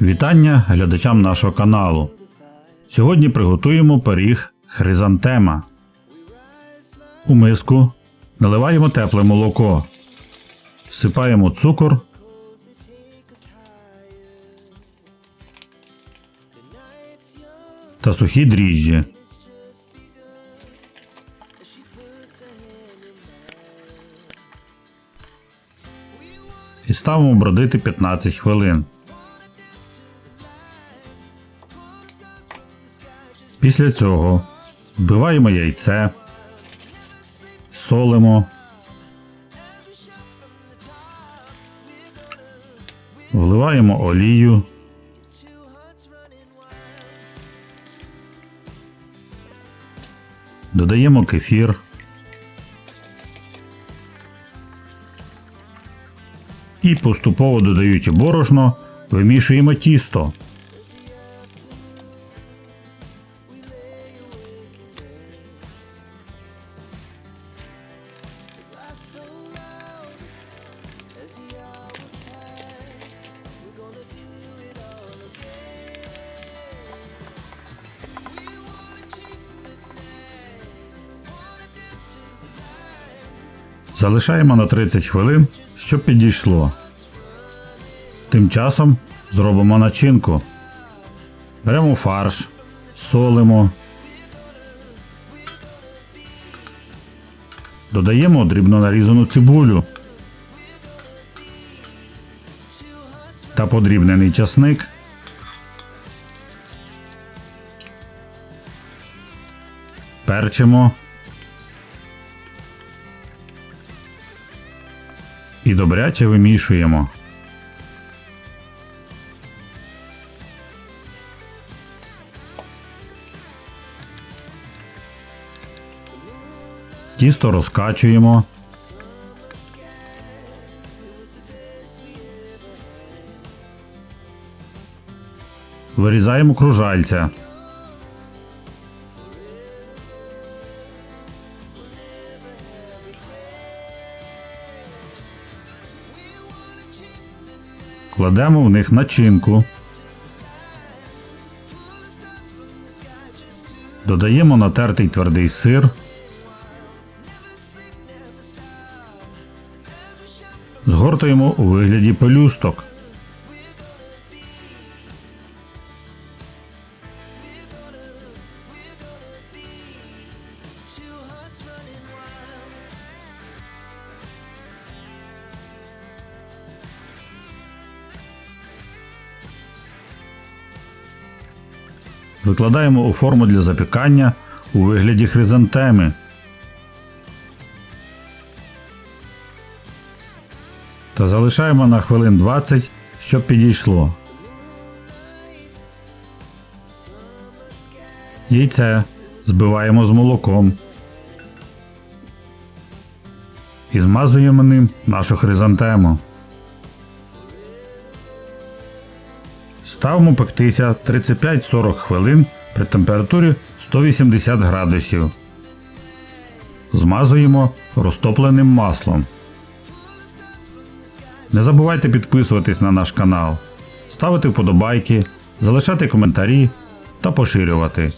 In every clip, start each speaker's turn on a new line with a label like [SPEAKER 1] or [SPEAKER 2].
[SPEAKER 1] Вітання глядачам нашого каналу. Сьогодні приготуємо пиріг хризантема. У миску наливаємо тепле молоко. Всипаємо цукор. Та сухі дріжджі. І ставимо бродити 15 хвилин. Після цього вбиваємо яйце, солимо, вливаємо олію, додаємо кефір, і поступово додаючи борошно, вимішуємо тісто. Залишаємо на 30 хвилин, щоб підійшло. Тим часом зробимо начинку. Беремо фарш, солимо. Додаємо дрібно нарізану цибулю та подрібнений часник. Перчимо. І добряче вимішуємо. Тісто розкачуємо. Вирізаємо кружальця. Кладемо в них начинку. Додаємо натертий твердий сир. Згортуємо у вигляді пелюсток. Викладаємо у форму для запікання у вигляді хризантеми. Та залишаємо на хвилин 20, щоб підійшло. Яйце збиваємо з молоком. І змазуємо ним нашу хризантему. Ставимо пектися 35-40 хвилин при температурі 180 градусів. Змазуємо розтопленим маслом. Не забувайте підписуватись на наш канал, ставити вподобайки, залишати коментарі та поширювати.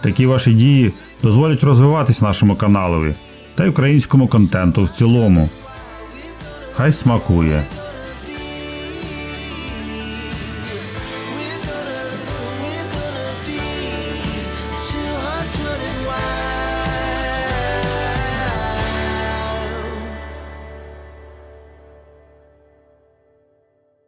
[SPEAKER 1] Такі ваші дії дозволять розвиватись нашому каналові та й українському контенту в цілому. Хай смакує!